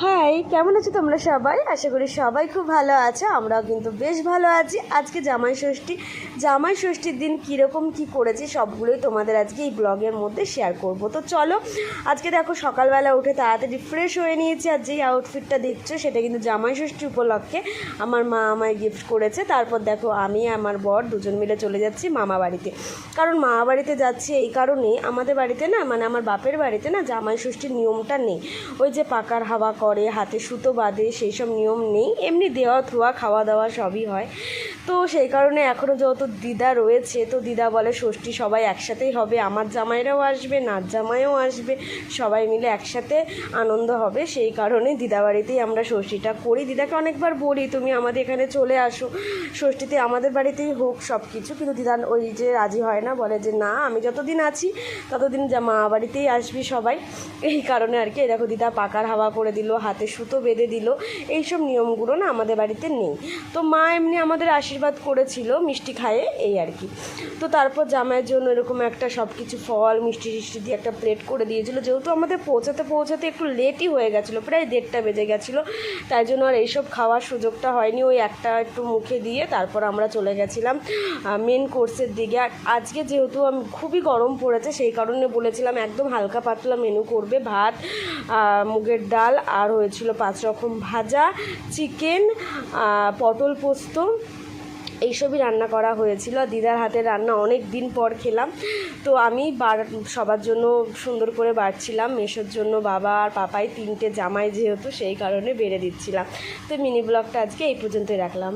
ผ้า high, কেমন আছো তোমরা সবাই? আশা করি সবাই খুব ভালো আছো, আমরাও কিন্তু বেশ ভালো আছি। আজকে জামাই ষষ্ঠী। জামাই ষষ্ঠীর দিন কীরকম কী করেছি সবগুলোই তোমাদের আজকে এই ব্লগের মধ্যে শেয়ার করব। তো চলো, আজকে দেখো সকালবেলা উঠে তাড়াতাড়ি ফ্রেশ হয়ে নিয়েছি আর যেই আউটফিটটা দেখছ সেটা কিন্তু জামাই ষষ্ঠী উপলক্ষে আমার মা আমায় গিফট করেছে। তারপর দেখো আমি আমার বর দুজন মিলে চলে যাচ্ছি মামা বাড়িতে। কারণ মামা বাড়িতে যাচ্ছি এই কারণে আমাদের বাড়িতে না মানে আমার বাপের বাড়িতে না জামাই ষষ্ঠীর নিয়মটা নেই। ওই যে পাকার হাওয়া করে হাতে সুতো বাঁধে সেই সব নিয়ম নেই। এমনি দেওয়া থোয়া খাওয়া দাওয়া সবই হয়। তো সেই কারণে এখনও যেহেতু দিদা রয়েছে, তো দিদা বলে, ষষ্ঠী সবাই একসাথেই হবে, আমার জামাইরাও আসবে নাচ জামাইও আসবে, সবাই মিলে একসাথে আনন্দ হবে। সেই কারণে দিদা বাড়িতেই আমরা ষষ্ঠীটা করি। দিদাকে অনেকবার বলি, তুমি আমাদের এখানে চলে আসো, ষষ্ঠীতে আমাদের বাড়িতেই হোক সব কিছু কিন্তু দিদা ওই যে রাজি হয় না, বলে যে, না, আমি যতদিন আছি, ততদিন যা মা বাড়িতেই আসবি সবাই। এই কারণে আর কি দেখো দিদা পাকার হাওয়া করে দিল, হাতে সুতো বেঁধে দিল, এইসব নিয়মগুলো না আমাদের বাড়িতে নেই। তো মা এমনি আমাদের আশীর্বাদ করেছিল মিষ্টি খায়ে, এই আর কি। তো তারপর জামাইয়ের জন্য এরকম একটা সব কিছু ফল, মিষ্টি টিষ্টি দিয়ে একটা প্লেট করে দিয়েছিল। যেহেতু আমাদের পৌঁছাতে পৌঁছাতে একটু লেটই হয়ে গেছিল, প্রায় দেড়টা বেজে গেছিল। তাই জন্য আর এইসব খাওয়ার সুযোগটা হয়নি, ওই একটা একটু মুখে দিয়ে তারপর আমরা চলে গেছিলাম মেন কোর্সের দিকে। আর আজকে যেহেতু আমি খুবই গরম পড়েছে, সেই কারণে বলেছিলাম একদম হালকা পাতলা মেনু করবে, ভাত মুগের ডাল, আর হয়েছিল পাঁচ রকম ভাজা চিকেন পটল পোস্ত এইসবই রান্না করা হয়েছিল। দিদার হাতের রান্না অনেক দিন পর খেলাম। তো আমি বার, সবার জন্য সুন্দর করে বাড়ছিলাম। মেশোর জন্য বাবা আর পাপাই তিনটে জামাই যেহেতু, সেই কারণে বেড়ে দিচ্ছিলাম। তো মিনি ব্লগটা আজকে এই পর্যন্তই রাখলাম।